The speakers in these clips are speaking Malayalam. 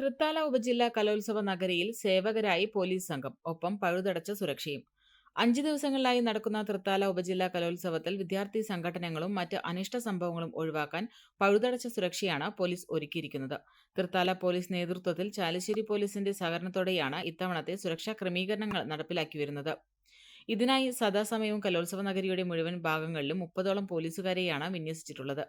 തൃത്താല ഉപജില്ലാ കലോത്സവ നഗരിയിൽ സേവകരായി പോലീസ് സംഘം ഒപ്പം പഴുതടച്ച സുരക്ഷയും. അഞ്ച് ദിവസങ്ങളിലായി നടക്കുന്ന തൃത്താല ഉപജില്ലാ കലോത്സവത്തിൽ വിദ്യാർത്ഥി സംഘടനകളും മറ്റ് അനിഷ്ട സംഭവങ്ങളും ഒഴിവാക്കാൻ പഴുതടച്ച സുരക്ഷയാണ് പോലീസ് ഒരുക്കിയിരിക്കുന്നത്. തൃത്താല പോലീസ് നേതൃത്വത്തിൽ ചാലശ്ശേരി പോലീസിന്റെ സഹകരണത്തോടെയാണ് ഇത്തവണത്തെ സുരക്ഷാ ക്രമീകരണങ്ങൾ നടപ്പിലാക്കി വരുന്നത്. ഇതിനായി സദാസമയവും കലോത്സവ നഗരിയുടെ മുഴുവൻ ഭാഗങ്ങളിലും മുപ്പതോളം പോലീസുകാരെയാണ് വിന്യസിച്ചിട്ടുള്ളത്.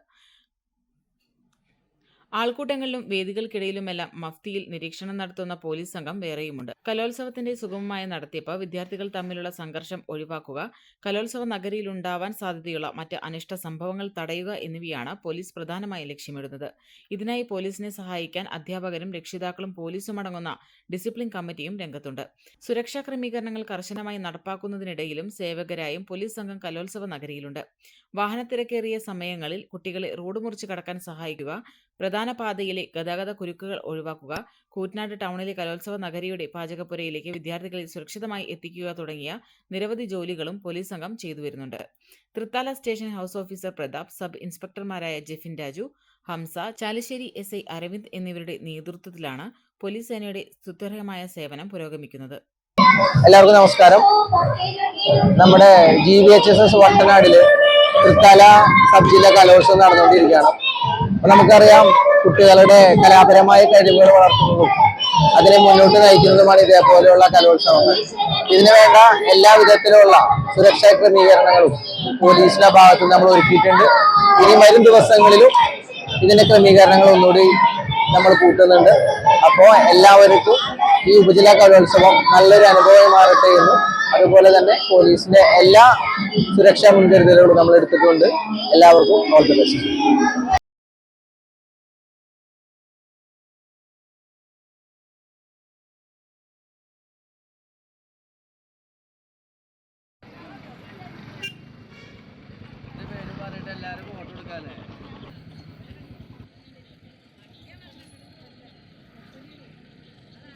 ആൾക്കൂട്ടങ്ങളിലും വേദികൾക്കിടയിലുമെല്ലാം മഫ്തിയിൽ നിരീക്ഷണം നടത്തുന്ന പോലീസ് സംഘം വേറെയുമുണ്ട്. കലോത്സവത്തിന്റെ സുഗമമായ നടത്തിപ്പ് വിദ്യാർത്ഥികൾ തമ്മിലുള്ള സംഘർഷം ഒഴിവാക്കുക കലോത്സവ നഗരിയിൽ ഉണ്ടാവാൻ സാധ്യതയുള്ള മറ്റ് അനിഷ്ട സംഭവങ്ങൾ തടയുക എന്നിവയാണ് പോലീസ് പ്രധാനമായും ലക്ഷ്യമിടുന്നത്. ഇതിനായി പോലീസിനെ സഹായിക്കാൻ അധ്യാപകരും രക്ഷിതാക്കളും പോലീസും അടങ്ങുന്ന ഡിസിപ്ലിൻ കമ്മിറ്റിയും രംഗത്തുണ്ട്. സുരക്ഷാ ക്രമീകരണങ്ങൾ കർശനമായി നടപ്പാക്കുന്നതിനിടയിലും സേവകരായും പോലീസ് സംഘം കലോത്സവ നഗരിയിലുണ്ട്. വാഹനത്തിരക്കേറിയ സമയങ്ങളിൽ കുട്ടികളെ റോഡ് മുറിച്ച് കടക്കാൻ സഹായിക്കുക പ്രധാന പാതയിലെ ഗതാഗത കുരുക്കുകൾ ഒഴിവാക്കുക കൂറ്റനാട് ടൗണിലെ കലോത്സവ നഗരിയുടെ പാചകപ്പുരയിലേക്ക് വിദ്യാർത്ഥികളെ സുരക്ഷിതമായി എത്തിക്കുക തുടങ്ങിയ നിരവധി ജോലികളും പോലീസ് സംഘം ചെയ്തു വരുന്നുണ്ട്. Thrithala station house officer Prathap sub ഇൻസ്പെക്ടർമാരായ Jefin Raju Hamsa Chalissery S I Aravind എന്നിവരുടെ നേതൃത്വത്തിലാണ് പോലീസ് സേനയുടെ സുത്യർഹമായ സേവനം പുരോഗമിക്കുന്നത്. എല്ലാവർക്കും നമസ്കാരം. നമ്മുടെ G V H S S വട്ടനാടിൽ Thrithala sub ജില്ലാ കലോത്സവം നടന്നുകൊണ്ടിരിക്കുകയാണ്. നമുക്കറിയാം കുട്ടികളുടെ കലാപരമായ കഴിവുകൾ വളർത്തുന്നതും അതിനെ മുന്നോട്ട് നയിക്കുന്നതുമാണ് ഇതേപോലെയുള്ള കലോത്സവങ്ങൾ. ഇതിനു വേണ്ട എല്ലാ വിധത്തിലുള്ള സുരക്ഷാ ക്രമീകരണങ്ങളും പോലീസിന്റെ ഭാഗത്ത് നമ്മൾ ഒരുക്കിയിട്ടുണ്ട്. ഇനി വരും ദിവസങ്ങളിലും ഇതിന്റെ ക്രമീകരണങ്ങൾ ഒന്നുകൂടി നമ്മൾ കൂട്ടുന്നുണ്ട്. അപ്പോൾ എല്ലാവർക്കും ഈ ഉപജില്ലാ കലോത്സവം നല്ലൊരു അനുഭവമായി മാറട്ടെ എന്നും അതുപോലെ തന്നെ പോലീസിന്റെ എല്ലാ സുരക്ഷാ മുൻകരുതലുകളും നമ്മൾ എടുത്തിട്ടുണ്ട്. എല്ലാവർക്കും ഓൾ ദി ബെസ്റ്റ്.